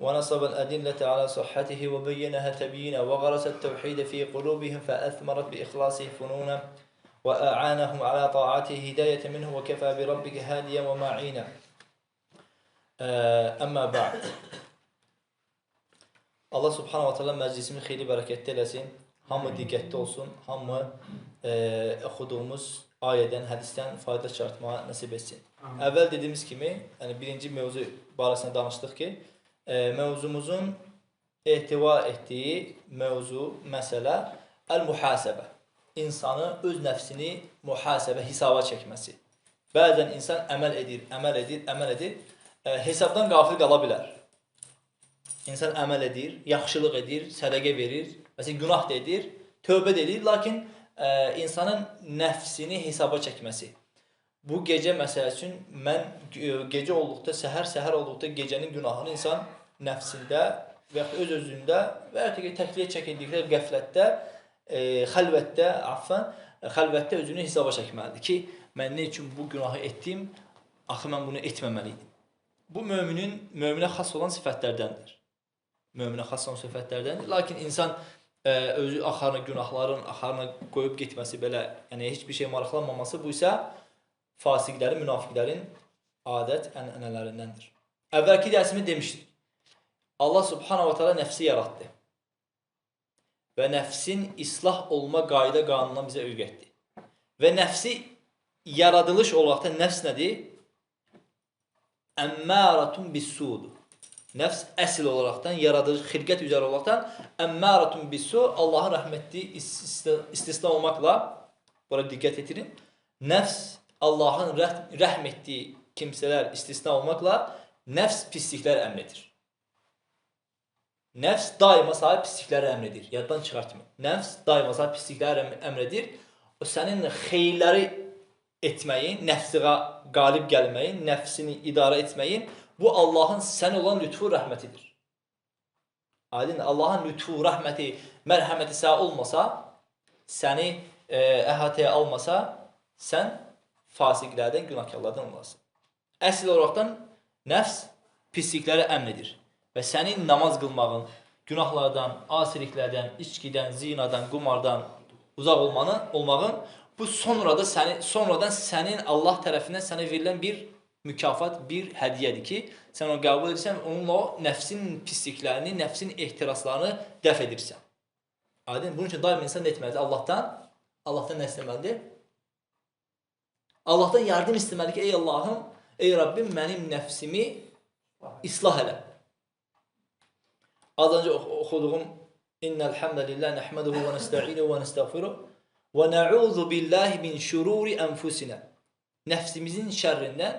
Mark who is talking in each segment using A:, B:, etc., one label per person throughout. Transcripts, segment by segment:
A: ونصب الأدلة على صحته وبينها تبيينا وغرس التوحيد في قلوبهم فأثمرت بإخلاصه فنونا وأعانهم على طاعته هداية منه وكفى بربك هاديا ومعينا آه، أما بعد الله سبحانه وتعالى مجلس من خيري بركة تلسين هم ديكت olsun هم آه، أخدومس ayeden, hadisten fayda çıkartmaya nasip etsin. Amin. Evvel dediğimiz gibi, yani birinci mevzu barasında danıştık ki, e, mövzumuzun ehtiva etdiyi mövzu, məsələ əl-muhasəbə. İnsanı öz nəfsini mühasəbə, hesaba çəkməsi. Bəzən insan əməl edir, əməl edir, əməl edir, e, hesabdan qafil qala bilər. İnsan əməl edir, yaxşılıq edir, sədəqə verir, məsələn günah da edir, tövbə də edir, lakin ə, insanın nəfsini hesaba çəkməsi. Bu gecə məsəl üçün mən ə, gecə olduqda, səhər-səhər olduqda gecənin günahını insan nəfsində və yaxud öz özündə və ya ki təkliyə çəkildikdə qəflətdə, ə, xəlvətdə, affan, xəlvətdə özünü hesaba çəkməlidir ki, mən nə üçün bu günahı etdim? Axı mən bunu etməməli idim. Bu möminin möminə xas olan sifətlərdəndir möminə xas olan sifətlərdəndir. Lakin insan ə, özü axarına günahların axarına qoyub getməsi belə, yəni heç bir şey maraqlanmaması bu isə fasiqlərin, münafiqlərin adət ənənələrindəndir. Əvvəlki dərsimi demişdik. Allah subhanahu wa ta'ala nəfsi yaratdı. Və nəfsin islah olma qayda qanununa bizə öyrətdi. Və nəfsi yaradılış olaraqda nəfs nədir? Əmməratun bis-sudur. Nəfs əsl olaraqdan, yaradılış, xilqət üzrə olaraqdan əmməratun bisu Allahın rəhmətliyi istisna olmaqla bura diqqət etirin. Nəfs Allahın rəh rəhm etdiyi kimsələr istisna olmaqla nəfs pisliklər əmr edir. Nəfs daima sahib pislikləri əmr edir. Yaddan çıxartmayın. Nəfs daima sahib pislikləri əmr edir. O sənin xeyirləri etməyin, nəfsiğa qalib gəlməyin, nəfsini idarə etməyin Bu Allahın sən olan lütfu rəhmətidir. Aydın Allahın lütfu, rəhməti, mərhəməti sənə olmasa, səni e, əhatəyə almasa, sən fasiqlərdən, günahkarlardan olasın. Əsl olaraqdan nəfs pislikləri əmr edir və sənin namaz qılmağın, günahlardan, asiliklərdən, içkidən, zinadan, qumardan uzaq olmanın, olmağın bu sonra da səni sonradan sənin Allah tərəfindən sənə verilən bir mükafat bir hədiyyədir ki, sən onu qəbul edirsən, onunla o nəfsin pisliklərini, nəfsin ehtiraslarını dəf edirsən. Aydın? Bunun üçün daim insan etməlidir? Allahdan, Allahdan nə istəməlidir? Allahdan yardım istəməlidir ki, ey Allahım, ey Rabbim, mənim nəfsimi islah elə. Az öncə oxuduğum İnnəl hamdəlillah nəhməduhu və nəstə'inuhu və nəstəğfiruh və nə'udhu billahi min şururi enfusinə. Nəfsimizin şərrindən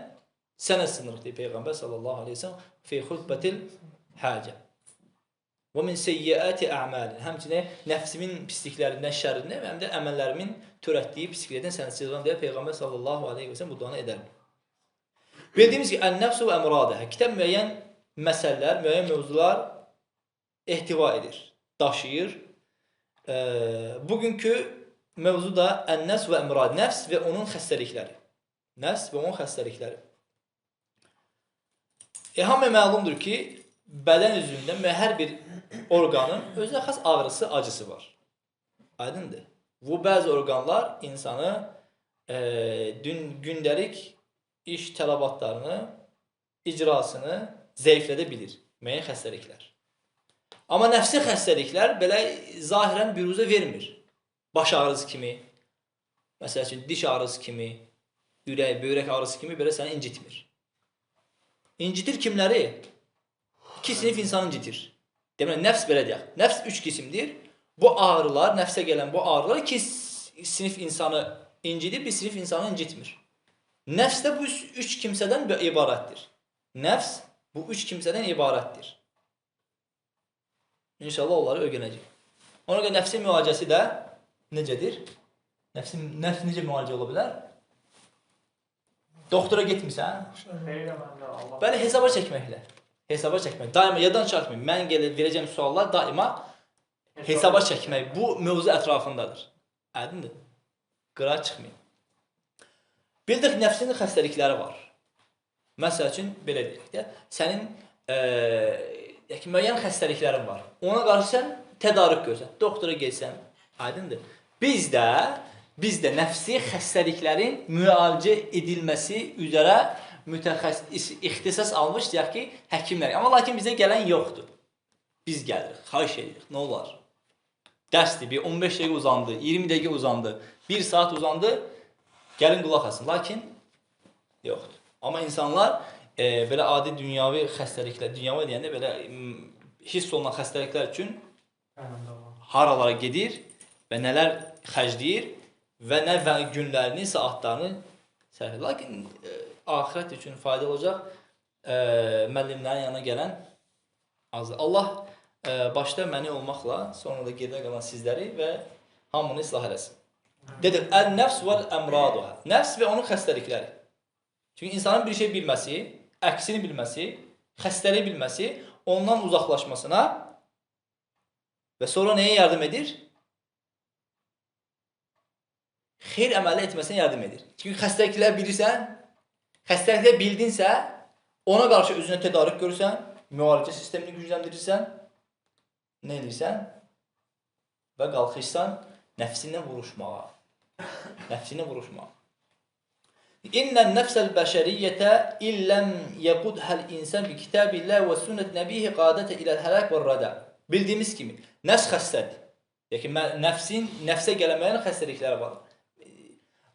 A: sənə sınırıq deyir Peyğəmbər sallallahu aleyhi ve sellem fi xutbətil həcə. Və min seyyiəti a'malin. Həmçinin nəfsimin pisliklərindən, şərrindən və həm də əməllərimin törətdiyi pisliklərdən sənə sığınıram deyə Peyğəmbər sallallahu aleyhi ve sellem bu duanı edər. Bildiyimiz ki, ən-nəfsu və əmradəhə. Kitab müəyyən məsələlər, müəyyən mövzular ehtiva edir, daşıyır. E, bugünkü mövzu da ən-nəfs və əmrad. Nəfs və onun xəstəlikləri. Nəfs və onun xəstəlikləri. E, hamı məlumdur ki, bədən üzündə hər bir orqanın özünə xas ağrısı, acısı var. Aydındır. Bu bəzi orqanlar insanı e, dün, gündəlik iş tələbatlarını, icrasını zəiflədə bilir. Müəyyən xəstəliklər. Amma nəfsi xəstəliklər belə zahirən büruzə vermir. Baş ağrısı kimi, məsəl üçün diş ağrısı kimi, ürək, böyrək ağrısı kimi belə səni incitmir. İncitir kimləri? İki sinif insanı incitir. Demək, nəfs belə deyək. Nəfs üç qisimdir. Bu ağrılar, nəfsə gələn bu ağrılar iki sinif insanı incidir, bir sinif insanı incitmir. Nəfs də bu üç kimsədən ibarətdir. Nəfs bu üç kimsədən ibarətdir. İnşallah onları öyrənəcəyik. Ona görə nəfsin müalicəsi də necədir? Nəfsin nəfs necə müalicə ola bilər? Doktora getmirsən? Bəli, hesaba çəkməklə. Hesaba çəkmək. Daima yadan çıxartmayın. Mən gəlib verəcəm suallar daima hesaba çəkmək bu mövzu ətrafındadır. Aydındır? Qıra çıxmayın. Bildik nəfsinin xəstəlikləri var. Məsəl üçün belə deyək də, sənin eee ki, müəyyən xəstəliklərin var. Ona qarşı sən tədarük görsən, doktora getsən, aydındır. Biz də biz də nəfsi xəstəliklərin müalicə edilməsi üzrə mütəxəssis ixtisas almış deyək ki, həkimlər. Amma lakin bizə gələn yoxdur. Biz gəlirik, xahiş edirik. Nə olar? Dərsdir, bir 15 dəqiqə uzandı, 20 dəqiqə uzandı, 1 saat uzandı. Gəlin qulaq asın. Lakin yoxdur. Amma insanlar e, belə adi dünyavi xəstəliklər, dünyavi deyəndə belə hiss olunan xəstəliklər üçün haralara gedir və nələr xərcləyir və nə və günlərini, saatlarını sərf edir. Lakin e, axirət üçün faydalı olacaq e, müəllimlərin yanına gələn azdır. Allah e, başda məni olmaqla, sonra da geridə qalan sizləri və hamını islah eləsin. Dedim, ən-nəfs vəl-əmraduha. Nəfs və onun xəstəlikləri. Çünki insanın bir şey bilməsi, əksini bilməsi, xəstəliyi bilməsi ondan uzaqlaşmasına və sonra nəyə yardım edir? Xeyr əməli etməsinə yardım edir. Çünki xəstəlikləri bilirsən, xəstəlikləri bildinsə, ona qarşı özünə tədarük görürsən, müalicə sistemini gücləndirirsən, nə edirsən? Və qalxırsan nəfsinlə vuruşmağa. Nəfsinlə vuruşmağa. İnnən nəfsəl bəşəriyyətə illəm yəqudhəl insan bi kitabillah və sünnət nəbihi qadətə iləl həlak və rədə. Bildiyimiz kimi, nəfs xəstədir. Yəni nəfsin, nəfsə gələnməyin xəstəlikləri var.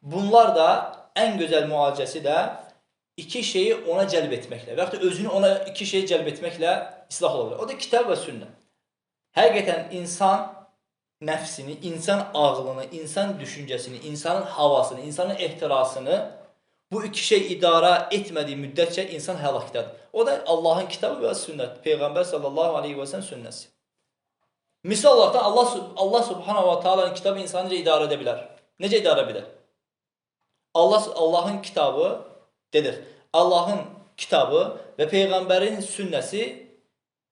A: Bunlar da ən gözəl müalicəsi də iki şeyi ona cəlb etməklə və yaxud da özünü ona iki şeyi cəlb etməklə islah ola bilər. O da kitab və sünnə. Həqiqətən insan nəfsini, insan ağlını, insan düşüncəsini, insanın havasını, insanın ehtirasını bu iki şey idara etmədiyi müddətcə insan həlakdadır. O da Allahın kitabı və sünnət, Peyğəmbər sallallahu aleyhi və səlləm sünnəsi. Misal olaraq da Allah Allah subhanahu va taalanın kitabı insanı necə idarə edə bilər? Necə idarə bilər? Allah Allahın kitabı dedik. Allahın kitabı və peyğəmbərin sünnəsi,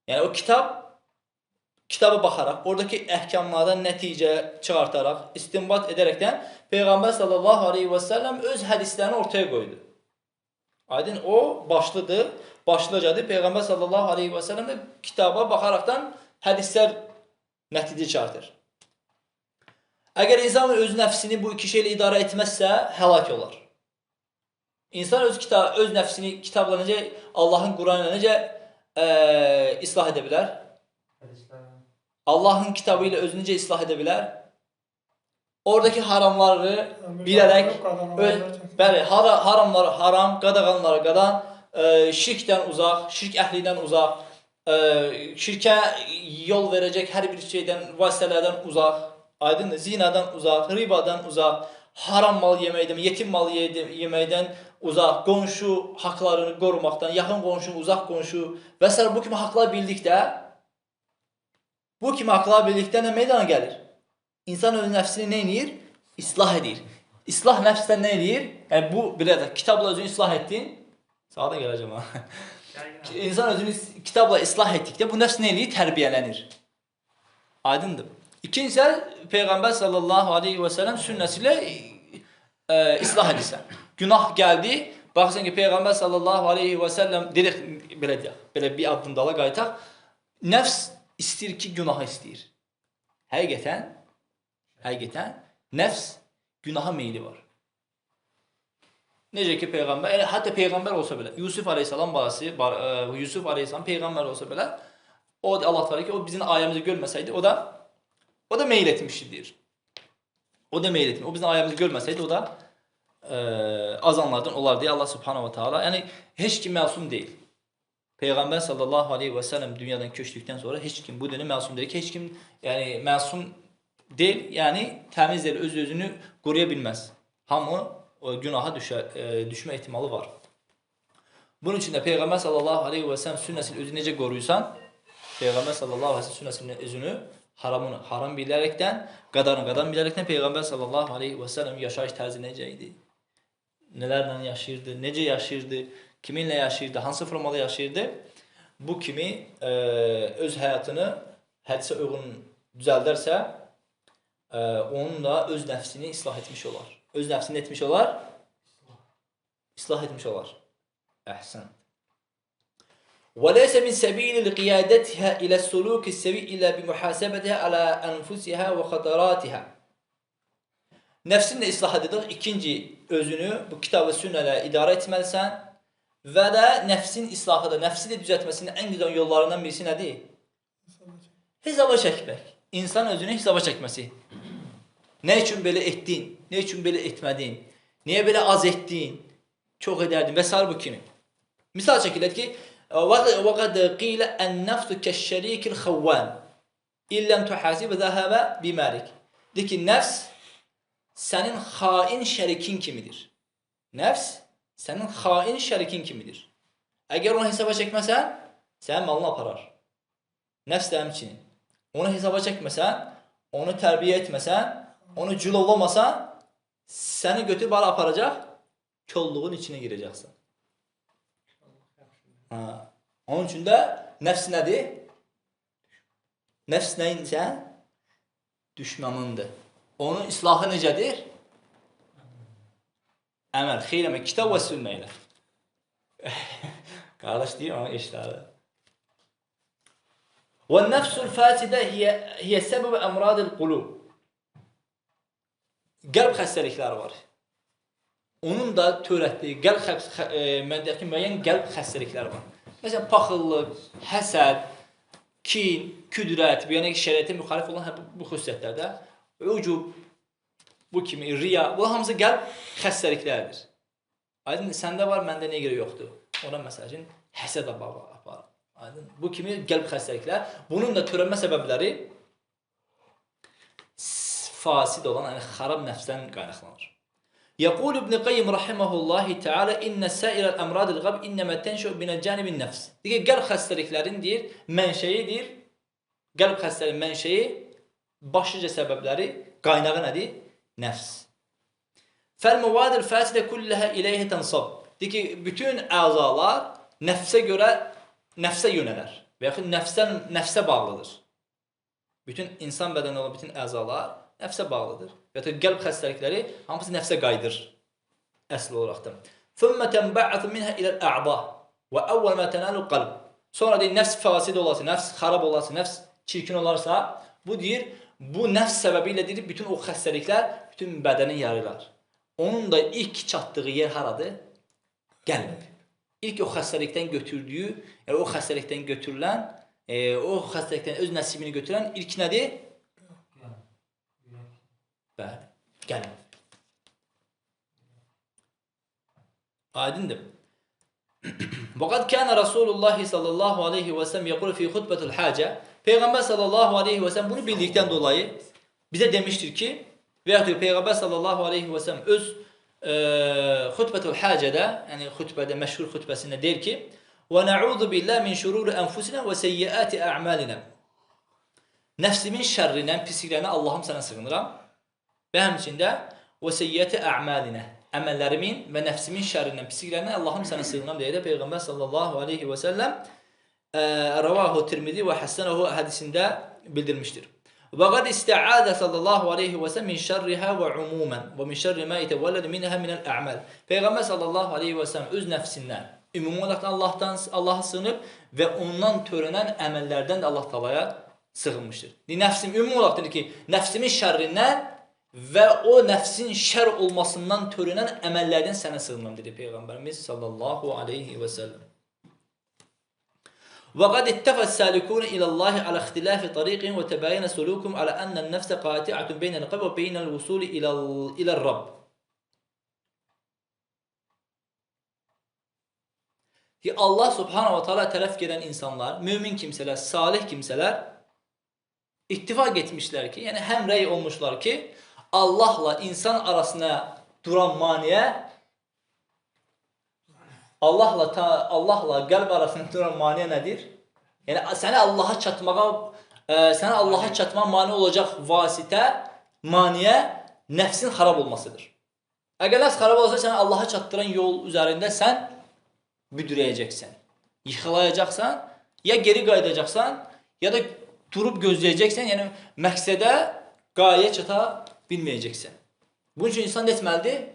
A: yəni o kitab kitaba baxaraq, oradakı əhkamlardan nəticə çıxartaraq, istinbat edərəkdən peyğəmbər sallallahu əleyhi və səlləm öz hədislərini ortaya qoydu. Aydın o başlıdır, başlıcadır. Peyğəmbər sallallahu əleyhi və səlləm də kitaba baxaraqdan hədislər nəticə çıxardır. Əgər insan öz nəfsini bu iki şeylə idarə etməzsə, həlak olar. İnsan öz kitab öz nəfsini kitabla necə Allahın Quranı ilə necə ə, islah edə bilər? Allahın kitabı ilə özünü necə islah edə bilər? Oradakı haramları bilərək öz, bəli, hara, haramları haram, qadağanları qadan, ə, şirkdən uzaq, şirk əhlindən uzaq, ə, şirkə yol verəcək hər bir şeydən, vasitələrdən uzaq, aydındır, zinadan uzaq, ribadan uzaq, haram mal yeməkdən, yetim mal yeməkdən uzaq, qonşu haqlarını qorumaqdan, yaxın qonşu, uzaq qonşu və s. bu kimi haqlar bildikdə bu kimi haqlar bildikdə nə meydana gəlir? İnsan öz nəfsini nə edir? İslah edir. İslah nəfsdən nə edir? Yəni bu belə də kitabla özünü islah etdin. Saata gələcəm ha. İnsan özünü kitabla islah etdikdə bu nəfs nə edir? Tərbiyələnir. Aydındır. İkincisi Peyğəmbər sallallahu aleyhi və səlləm sünnəsi ilə e, islah edirsən. Günah gəldi, baxırsan ki, Peyğəmbər sallallahu aleyhi və səlləm dedik belə deyək, belə bir addım dala qayıtaq. Nəfs istəyir ki, günahı istəyir. Həqiqətən, həqiqətən nəfs günaha meyli var. Necə ki peyğəmbər, yəni hətta peyğəmbər olsa belə, Yusuf əleyhissalam balası, bar, ə, Yusuf əleyhissalam peyğəmbər olsa belə, o Allah təala ki, o bizim ayəmizi görməsəydi, o da o da meyl etmişdi deyir. O da meyl etmiş. O bizim ayəmizi görməsəydi, o da ə, azanlardan olar deyə Allah subhanahu va taala. Yəni heç kim məsum deyil. Peyğəmbər sallallahu aleyhi və səlləm dünyadan köçdükdən sonra heç kim bu dini məsum deyil ki, heç kim yəni məsum deyil, yəni təmiz deyil, öz özünü qoruya bilməz. Hamı o günaha düşə, e, düşmə ehtimalı var. Bunun üçün də Peyğəmbər sallallahu aleyhi və səlləm sünnəsini özü necə qoruyursan, Peyğəmbər sallallahu əleyhi və səlləm sünnəsinin özünü haramını haram bilərəkdən, qadarını qadan bilərəkdən Peyğəmbər sallallahu əleyhi və səlləm yaşayış tərzi necə idi? Nələrlə yaşayırdı? Necə yaşayırdı? Kiminlə yaşayırdı? Hansı formada yaşayırdı? Bu kimi e, öz həyatını hədisə uyğun düzəldərsə, e, onunla öz nəfsini islah etmiş olar. Öz nəfsini etmiş olar? İslah etmiş olar. Əhsən. وليس من سبيل لقيادتها إلى السلوك السوي إلا بمحاسبتها على أنفسها وخطراتها. Nəfsin də islah edilir. İkinci özünü bu kitab və sünnələ idarə etməlisən və də nəfsin islahı da, nəfsi də düzəltməsinin ən gözəl yollarından birisi nədir? Hesaba çəkmək. İnsan özünü hesaba çəkməsi. Nə üçün belə etdin? Nə üçün belə etmədin? Niyə belə az etdin? Çox edərdin və s. bu kimi. Misal çəkilək ki, وَقَدْ قِيلَ النَّفْسُ كَالشَّرِيكِ الْخَوَّانِ İlləm tuhasib zəhəbə bimərik. De ki, nəfs sənin xain şərikin kimidir. Nəfs sənin xain şərikin kimidir. Əgər onu hesaba çəkməsən, sənin malını aparar. Nəfs də həmçinin. Onu hesaba çəkməsən, onu tərbiyə etməsən, onu cülovlamasan, səni götürüb ara aparacaq, kolluğun içinə girəcəksən. Ha. Onun üçün də nəfs nədir? Nəfs nəyinsən? Düşmanındır. Onun islahı necədir? əməl, xeyləmə, kitab və sünnə ilə. Qardaş deyir, onu eşitədi. Və nəfsul fəsidə hiyə, hiyə səbəb əmradil qulub. Qəlb xəstəlikləri var. Onun da törətdiyi qəlb xə, e, müəyyən qəlb xəstəlikləri var. Məsələn, paxıllıq, həsəd, kin, küdrət, yəni şəriətə müxalif olan bu xüsusiyyətlərdə ucub, bu kimi riya, bu hamısı qəlb xəstəlikləridir. Aydın, səndə var, məndə niyə görə yoxdur? Ona məsəl üçün həsəd apar. apar. Aydın, bu kimi qəlb xəstəliklər. Bunun da törənmə səbəbləri s- fasid olan, yəni xarab nəfsdən qaynaqlanır. يقول ابن قيم رحمه الله تعالى إن سائر الأمراض الغب إنما تنشأ من الجانب النفس. Deyir qəlb xəstəliklərin deyir, mənşəyidir. Qəlb xəstəliyin mənşəyi başlıca səbəbləri, qaynağı nədir? nəfs. Fəl-məvadil fəsidə kulləhə iləyhə tənsab. Deyir ki, bütün əzalar nəfsə görə nəfsə yönələr və yaxud nəfsən nəfsə bağlıdır. Bütün insan bədəni olan bütün əzalar nəfsə bağlıdır. Və ya qəlb xəstəlikləri hamısı nəfsə qayıdır əsl olaraq da. Thumma tanba'athu minha ila al-a'da və awwal ma tanalu qalb. Sonra deyir nəfs fasid olası, nəfs xarab olası, nəfs çirkin olarsa, bu deyir bu nəfs səbəbi ilə deyir bütün o xəstəliklər bütün bədəni yarılar. Onun da ilk çatdığı yer haradır? Qəlb. İlk o xəstəlikdən götürdüyü, yəni o xəstəlikdən götürülən, e, o xəstəlikdən öz nəsibini götürən ilk nədir? Bəli, qəlb. Aydındır. Vaqad kana Rasulullah sallallahu alayhi və səlləm yəqul fi xutbətul hacə. Peyğəmbər sallallahu alayhi və səlləm bunu bildikdən dolayı bizə demişdir ki, və ya Peyğəmbər sallallahu alayhi və səlləm öz e, xutbətul hacədə, yəni xutbədə məşhur xutbəsində deyir ki: "Və na'udzu billahi min şururi anfusina və seyyiati a'malina." Nəfsimin şərrindən, pisliklərindən Allahım sənə sığınıram. Və həmçində və seyyiati a'malinə əməllərimin və nəfsimin şərrindən, pisliklərindən Allahım sənə sığınıram deyə də Peyğəmbər sallallahu alayhi və səlləm rəvahu Tirmizi və həssənəhu hədisində bildirmişdir. Və qad istəadə sallallahu alayhi və səlləm min şərriha və umumən və min şərri ma yetevəlləd minhə minəl a'mal. Peyğəmbər sallallahu alayhi və səlləm öz nəfsindən ümumi olaraq Allahdan Allaha sığınıb və ondan törənən əməllərdən də Allah Taalaya sığınmışdır. Nəfsim ümumi olaraq deyir ki, nəfsimin şərrindən və o nəfsin şər olmasından törənən əməllərdən sənə sığınıram dedi Peyğəmbərimiz sallallahu alayhi və səlləm. وقد اتفق السالكون إلى الله على اختلاف طريقهم وتباين سلوكهم على أن النفس قاطعة بين القلب وبين الوصول إلى إلى الرب. Ki Allah subhanahu wa ta'ala tərəf gedən insanlar, mümin kimsələr, salih kimsələr ittifak etmişlər ki, yəni həm rəy olmuşlar ki, Allahla insan arasına duran maniyə Allahla ta, Allahla qəlb arasında duran maniyə nədir? Yəni səni Allaha çatmağa ə, sənə Allaha çatmağa mane olacaq vasitə, maniyə nəfsin xarab olmasıdır. Əgər nəfs xarab olsa səni Allaha çatdıran yol üzərində sən büdürəyəcəksən. Yıxılayacaqsan, ya geri qayıdacaqsan, ya da durub gözləyəcəksən, yəni məqsədə, qayəyə çata bilməyəcəksən. Bunun üçün insan etməlidir?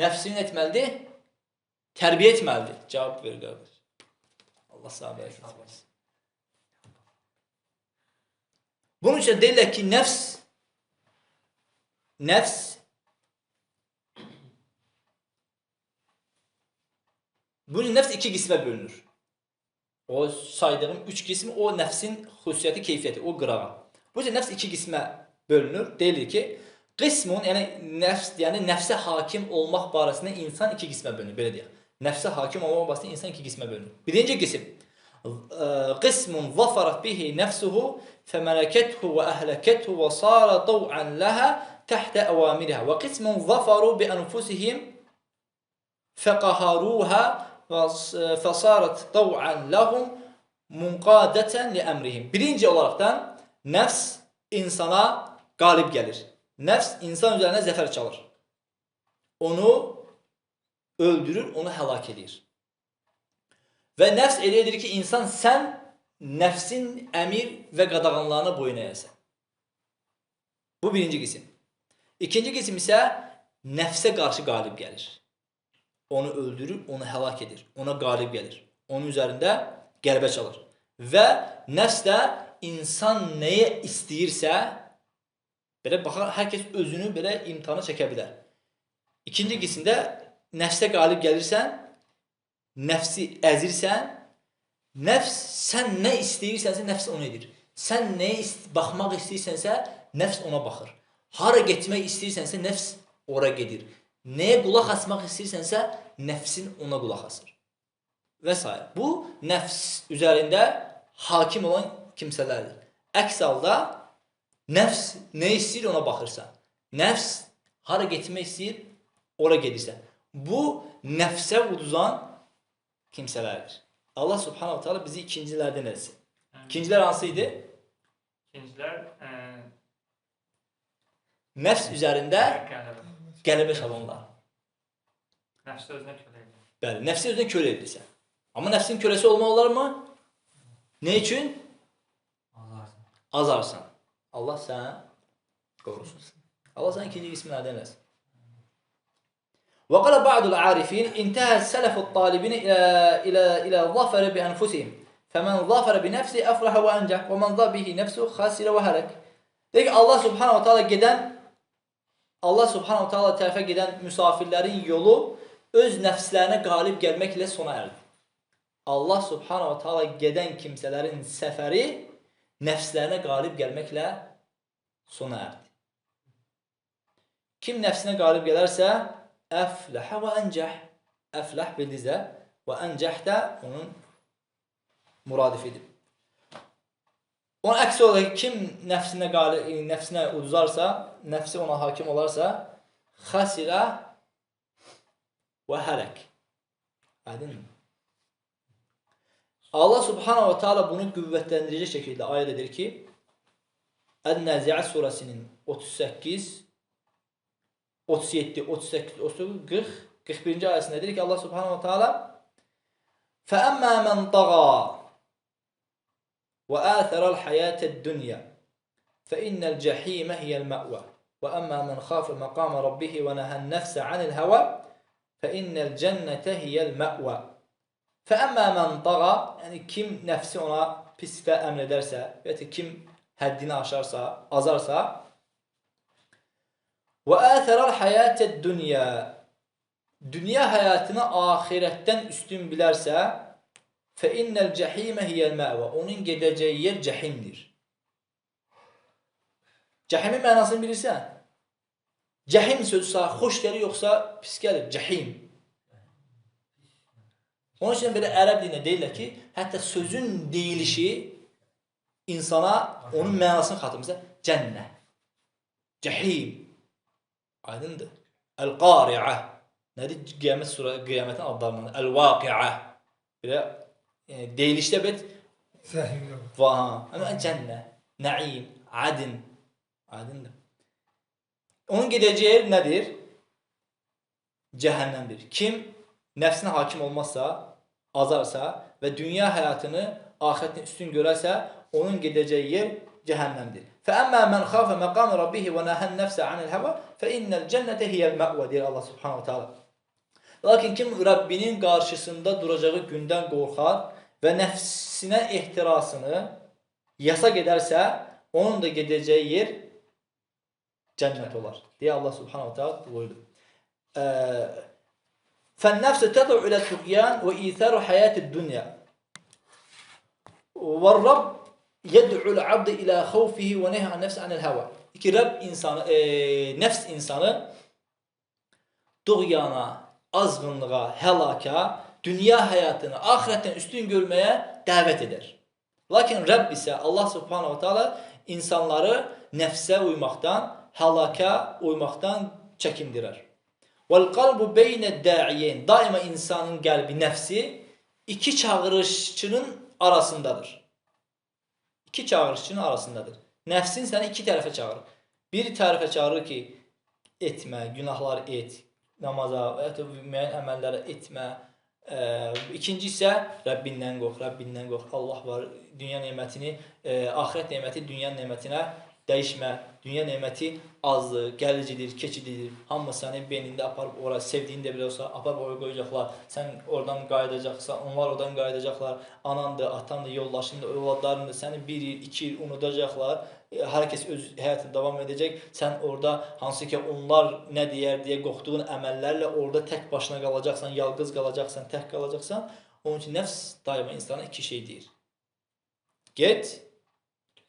A: Nəfsini nə etməlidir? Tərbiyə etməlidir. Cavab ver qardaş. Allah bərəkət versin. Bunun üçün deyirlər ki, nəfs nəfs Bunun nəfs iki qismə bölünür. O saydığım üç qism o nəfsin xüsusiyyəti, keyfiyyəti, o qırağa. Bu cür nəfs iki qismə bölünür. Deyilir ki, qismun, yəni nəfs, yəni nəfsə hakim olmaq barəsində insan iki qismə bölünür, belə deyək. Nəfsə hakim olmaq barəsində insan iki qismə bölünür. Birinci qism qismun zafarat bihi nəfsuhu فملكته وأهلكته وصار طوعا لها تحت أوامرها وقسم ظفروا بأنفسهم فقهروها فصارت طوعا لهم munqadətən li əmrihim. Birinci olaraqdan nəfs insana qalib gəlir. Nəfs insan üzərinə zəfər çalır. Onu öldürür, onu həlak edir. Və nəfs elə edir ki, insan sən nəfsin əmir və qadağanlarına boyun əyəsən. Bu birinci qism. İkinci qism isə nəfsə qarşı qalib gəlir. Onu öldürür, onu həlak edir, ona qalib gəlir. Onun üzərində qəlbə çalır. Və nəfs də insan nəyə istəyirsə, belə baxar, hər kəs özünü belə imtahana çəkə bilər. İkinci qismdə nəfsə qalib gəlirsən, nəfsi əzirsən, nəfs sən nə istəyirsənsə, nəfs onu edir. Sən nəyə ist baxmaq istəyirsənsə, nəfs ona baxır. Hara getmək istəyirsənsə, nəfs ora gedir. Nəyə qulaq asmaq istəyirsənsə, nəfsin ona qulaq asır. Və s. Bu, nəfs üzərində hakim olan kimsələrdir. Əks halda, nəfs nə istəyir ona baxırsan. Nəfs hara getmək istəyir, ora gedirsən. Bu, nəfsə uduzan kimsələrdir. Allah subhanahu teala bizi ikincilərdən etsin. İkincilər hansı idi?
B: İkincilər e,
A: Nəfs üzərində
B: qələbə.
A: çalanlar.
B: Nəfsi özünə kölə edir.
A: Bəli, nəfsi özünə kölə edirsən. Amma nəfsin köləsi olmaq olarmı? Nə üçün?
B: Azarsan.
A: Azarsan. Allah səni qorusun. Allah səni ikinci qismlərdən eləsin. وقال بعض العارفين انتهى السلف الطالبين إلى إلى إلى الظفر بأنفسهم فمن ظفر بنفسه أفلح وأنجح ومن ظفر به نفسه خسر وهلك. Deyir ki Allah Subhanahu wa taala gedən Allah Subhanahu wa taala tərəfə gedən müsafirlərin yolu öz nəfslərinə qalib gəlməklə sona erdi. Allah Subhanahu wa taala gedən kimsələrin səfəri nəfslərinə qalib gəlməklə sona erdi. Kim nəfsinə qalib gələrsə, əfləhə və əncəh. Əfləh bildizə və əncəh də onun muradifidir. Onun əksi olaraq kim nəfsinə qalib, nəfsinə uduzarsa, nəfsi ona hakim olarsa, xasirə və hələk. Aydınmı? Allah subhanahu wa ta'ala bunu qüvvətləndiricə şəkildə ayət edir ki, Ən-Nəzi'ə surəsinin 38, 37, 38, 39, 40, 41-ci ayəsində deyir ki, Allah subhanahu wa ta'ala فَأَمَّا مَنْ طَغَى وآثر الحياة الدنيا فإن الجحيم هي المأوى وأما من خاف مقام ربه ونهى النفس عن الهوى فإن الجنة هي المأوى فأما من طغى yani kim nəfsi ona pis və əmr edərsə, və ya kim həddini aşarsa, azarsa və əthərəl həyətəd dünya dünya həyatını axirətdən üstün bilərsə fə innəl cəhimə hiyəl məvə onun gedəcəyi yer cəhimdir. Cəhimin mənasını bilirsən? Cəhim sözü xoş gəlir yoxsa pis gəlir? Cəhim. Onun üçün belə ərəb dilində deyirlər ki, hətta sözün deyilişi insana onun mənasını xatırlayır. Cənnə. Cəhim. Aydındır. Əl-qari'ə. Nədir? Qiyamət surə, qiyamətin adlarından. Əl-vaqi'ə. Belə yəni, deyilişdə bet
C: Zəhimli olur.
A: Va, amma cənnə, nəim, adin. Adindir. Onun gedəcəyi yer nədir? Cəhənnəmdir. Kim nəfsinə hakim olmazsa, azarsa və dünya həyatını axirətini üstün görərsə, onun gedəcəyi yer cəhənnəmdir. Fəəmmə mən xafə məqam rabbihi və nəhən nəfsə anil həva fə innəl cənnətə hiyəl məqvə deyir Allah subhanahu taala. Lakin kim Rəbbinin qarşısında duracağı gündən qorxar və nəfsinə ehtirasını yasaq edərsə, onun da gedəcəyi yer cənnət olar. Deyə Allah subhanahu taala buyurdu. فالنفس تدعو إلى الطغيان وإيثار حياة الدنيا والرب yed'ul abd ila khawfihi ve neha nefs anil hava. İki Rab insanı, e, nefs insanı doğyana, azgınlığa, helaka, dünya hayatını ahiretten üstün görmeye davet eder. Lakin Rəbb isə Allah subhanahu taala insanları nəfsə uymaqdan, halaka uymaqdan çəkindirər. Vel qalbu beyned da'iyin. Daima insanın qəlbi, nəfsi iki çağırışçının arasındadır. İki çağırışçının arasındadır. Nəfsin səni iki tərəfə çağırır. Bir tərəfə çağırır ki, etmə, günahlar et, namaza, və ya müəyyən əməlləri etmə. Ə, ikinci isə Rəbbindən qorx, Rəbbindən qorx. Allah var, dünya nemətini, ə, axirət neməti dünya nemətinə dəyişmə. Dünya neməti azdır, gəlicidir, keçididir. Hamı səni beynində aparıb ora, sevdiyin də belə olsa, aparıb ora qoyacaqlar. Sən oradan qayıdacaqsan, onlar oradan qayıdacaqlar. Anandır, atandır, yoldaşındır, övladlarındır. Səni bir il, iki il unudacaqlar. Hər kəs öz həyatını davam edəcək. Sən orada hansı ki onlar nə deyər deyə qorxduğun əməllərlə orada tək başına qalacaqsan, yalqız qalacaqsan, tək qalacaqsan. Onun üçün nəfs daima insana iki şey deyir. Get,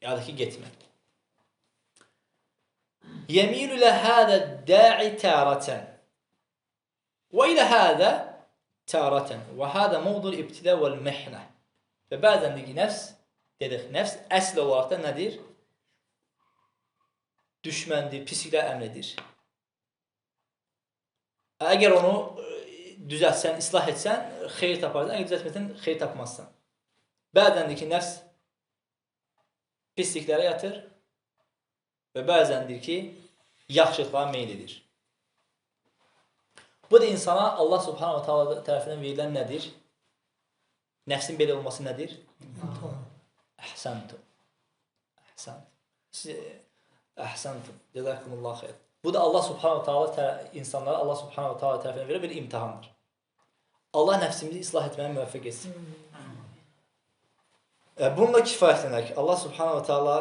A: ya da ki getmə. يميل إلى هذا الداعي تارة وإلى هذا تارة وهذا موضوع الابتلاء والمحنة və bəzən də ki, nəfs dedik, nəfs əsl olaraq da nədir? Düşməndir, pisliklər əmr edir. Əgər onu e, düzəltsən, islah etsən, xeyir taparsan, əgər düzəltməsən, xeyir tapmazsan. Bəzən də ki, nəfs pisliklərə yatır, və bəzəndir ki, yaxşılıqlara meyl edir. Bu da insana Allah subhanahu ta'ala tərəfindən verilən nədir? Nəfsin belə olması nədir? Əhsəntum. Əhsəntum. Siz əhsəntum. Cəzakumullah xeyr. Bu da Allah subhanahu ta'ala insanlara Allah subhanahu ta'ala tərəfindən verilən bir imtahandır. Allah nəfsimizi islah etməyə müvəffəq etsin. Bununla kifayətlənək. Allah subhanahu ta'ala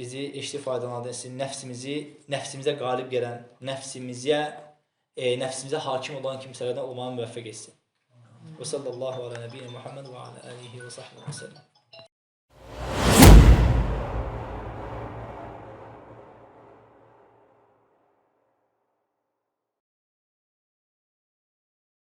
A: bizi eşli faydalansın, nəfsimizi, nəfsimizə qalib gələn, nəfsimizə, e, nəfsimizə hakim olan kimsələrdən olmağı müvəffəq etsin. Və sallallahu ala nəbiyyina Muhammed və ala alihi və sahbihi və səlləm.